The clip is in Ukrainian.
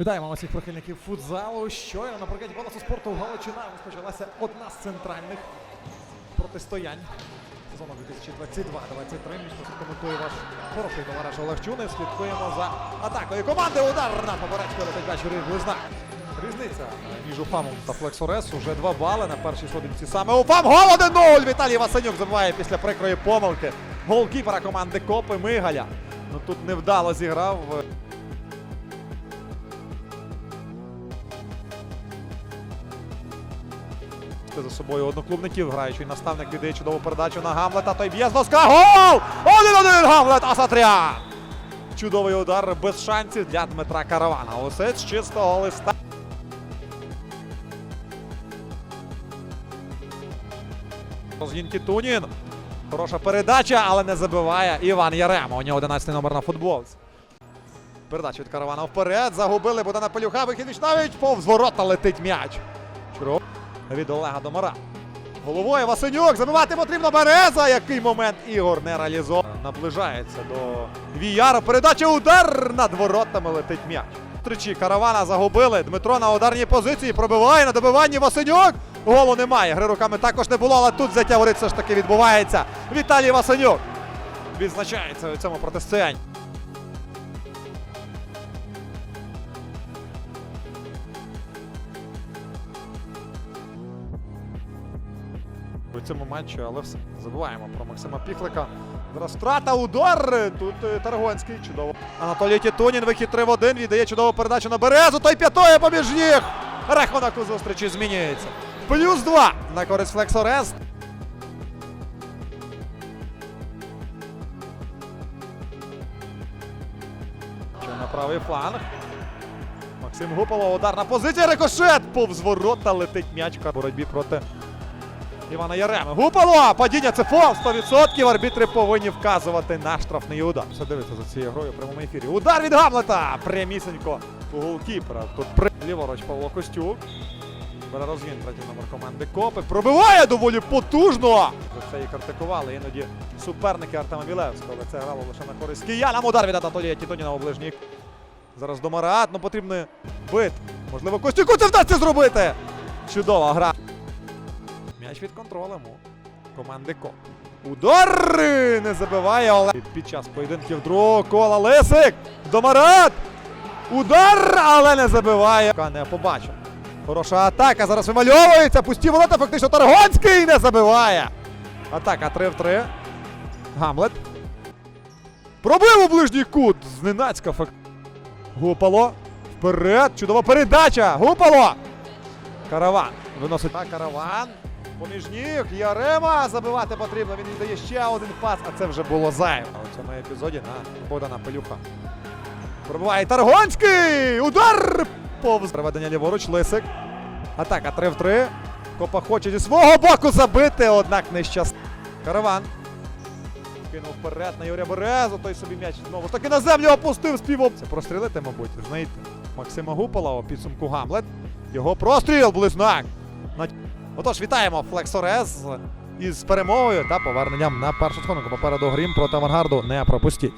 Вітаємо усіх прихильників футзалу. Щойно на паркеті Палацу спорту Галичина розпочалася одна з центральних протистоянь сезону 2022-23. Між коментує ваш хороший товариш Олег Чуни. Слідкуємо за атакою команди. Удар на поперечку летить вечорі близна. Різниця між Уфамом та Флексорес уже 2 бали на першій сходинці. Саме Уфам гол 1-0! Віталій Васенюк забиває після прикрої помилки голкіпера команди Копи Мигаля. Ну тут невдало зіграв. За собою одноклубників. Граючий наставник віддає чудову передачу на Гамлета. Той б'є з носка. Гол! 1-1 Гамлет Асатрян! Чудовий удар без шансів для Дмитра Каравана. Усе з чистого листа. Розгін Тунін. Хороша передача, але не забиває Іван Ярема. У нього 11 номер на футболці. Передача від Каравана вперед. Загубили Богдана Пелюха. Вихідніч навіть повз ворота летить м'яч. Чуров від Олега Домара. Головою Васенюк. Забивати потрібно Береза. Який момент Ігор не реалізовав. Наближається до Віяра. Передача удар над воротами летить м'яч. Тричі каравана загубили. Дмитро на ударній позиції пробиває на добиванні Васенюк. Голу немає. Гри руками також не було, але тут воріт все ж таки відбувається. Віталій Васенюк відзначається у цьому протистоянні. Цьому матчі, але все забуваємо про Максима Піхлика. Зараз втрата удар. Тут е, Таргонський. Чудово. Анатолій Тітунін. Вихід 3 в 1. Віддає чудову передачу на Березу. Той п'ятою поміж ніг. Рахунок у зустрічі змінюється. Плюс 2 на користь Флексорест. На правий фланг. Максим Гуполов. Ударна позиція. Рикошет. Повз ворота летить м'яч в боротьбі проти Івана Яреми. Гупало! Падіння це фол 100%. Арбітри повинні вказувати на штрафний удар. Все дивиться за цією грою в прямому ефірі. Удар від Гамлета! Прямісенько у голкіпера. Тут при... ліворуч Павло Костюк. Бере розгін третій номер команди Копи. Пробиває доволі потужно. Це і критикували іноді суперники Артема Білевського. Але це грало лише на користь киянам. Удар від Анатолія Тітоніна у ближній. Зараз до Марат, ну потрібно бит. Можливо, Костюку це вдасться зробити. Чудова гра. М'яч під контролем у команди Коп. Удар не забиває Олег. Під час поєдинків другого кола Лисик. Домарат. Удар, але не забиває. Не побачив. Хороша атака. Зараз вимальовується. Пусті ворота. Фактично Таргонський не забиває. Атака 3 в 3. Гамлет. Пробив у ближній кут. Зненацька факт. Гупало. Вперед. Чудова передача. Гупало. Караван. Виносить А, караван. Поміж ніг. Ярема забивати потрібно. Він віддає ще один пас, а це вже було зайве. У цьому епізоді на Богдана Пелюха. Пробиває Таргонський! Удар! Повз приведення ліворуч. Лисик. Атака 3 в 3. Копа хоче зі свого боку забити, однак не. Караван. Кинув вперед на Юрія Березу, той собі м'яч знову ж таки на землю опустив співом. Це прострілити, мабуть, знаєте. Максима Гупола у підсумку Гамлет. Його простріл, близнак. Отож, вітаємо Флексорез із перемогою та поверненням на першу схонку. Попереду грім проти авангарду не пропустіть.